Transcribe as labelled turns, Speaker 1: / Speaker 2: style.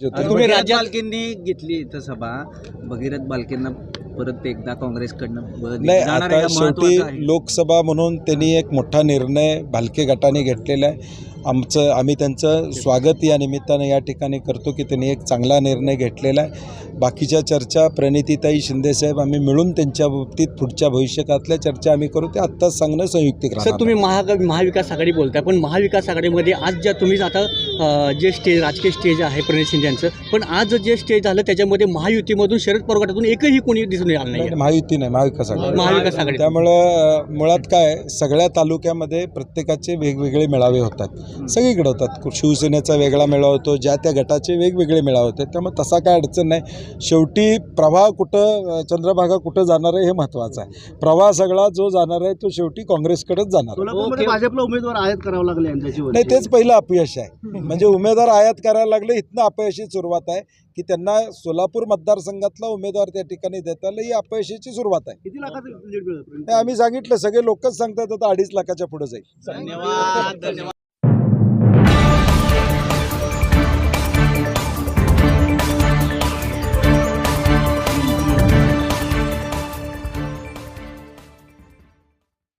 Speaker 1: तुम्ही
Speaker 2: बालकेंनी घेतली इथं सभा. भगीरथ बालकेंना परत एकदा काँग्रेसकडनं
Speaker 3: आता शेवटी. लोकसभा म्हणून त्यांनी एक मोठा निर्णय भालके गटाने घेतलेला आहे. आमचं आम्ही त्यांचं स्वागत या निमित्तानं या ठिकाणी करतो की त्यांनी एक चांगला निर्णय घेतलेला आहे. बाकीच्या चर्चा प्रणितीताई शिंदेसाहेब आम्ही मिळून त्यांच्या बाबतीत पुढच्या भविष्यकातल्या चर्चा आम्ही करू. ते आत्ताच सांगणं संयुक्तिक
Speaker 1: सर तुम्ही महा महाविकास आघाडी बोलताय पण महाविकास आघाडीमध्ये आज ज्या तुम्ही आता जे स्टेज राजकीय स्टेज आहे प्रणित शिंदे यांचं पण आज जे स्टेज झालं त्याच्यामध्ये महायुतीमधून शरद पवार गटातून एकही कोणी दिसून आलं नाही
Speaker 3: नाही, महायुती नाही महाविकास आघाडी.
Speaker 1: महाविकास आघाडी.
Speaker 3: त्यामुळं मुळात काय सगळ्या तालुक्यामध्ये प्रत्येकाचे वेगवेगळे मेळावे होतात. सगळीकडे होतात. कु- शिवसेनेचा वेगळा मेळावा होतो ज्या त्या गटाचे वेगवेगळे मेळावे होतात. त्यामुळे तसा काय अडचण नाही. शेवटी प्रवाह कुठं चंद्रभागा कुठं जाणार आहे हे महत्त्वाचं आहे. प्रवाह सगळा जो जाणार आहे तो शेवटी काँग्रेसकडेच जाणार
Speaker 4: भाजपला उमेदवार आयात करावं लागले
Speaker 3: नाही तेच पहिलं अपयश आहे. म्हणजे उमेदवार आयात करायला लागले इथनं अपयशी सुरुवात आहे की त्यांना सोलापूर मतदारसंघातला उमेदवार त्या ठिकाणी देता आला ही अपयशाची सुरुवात आहे.
Speaker 4: किती लाखाचं लीड मिळत
Speaker 3: नाही, आम्ही सांगितलं सगळे लोकच सांगतात आता अडीच लाखाच्या पुढे जाईल.
Speaker 2: धन्यवाद धन्यवाद.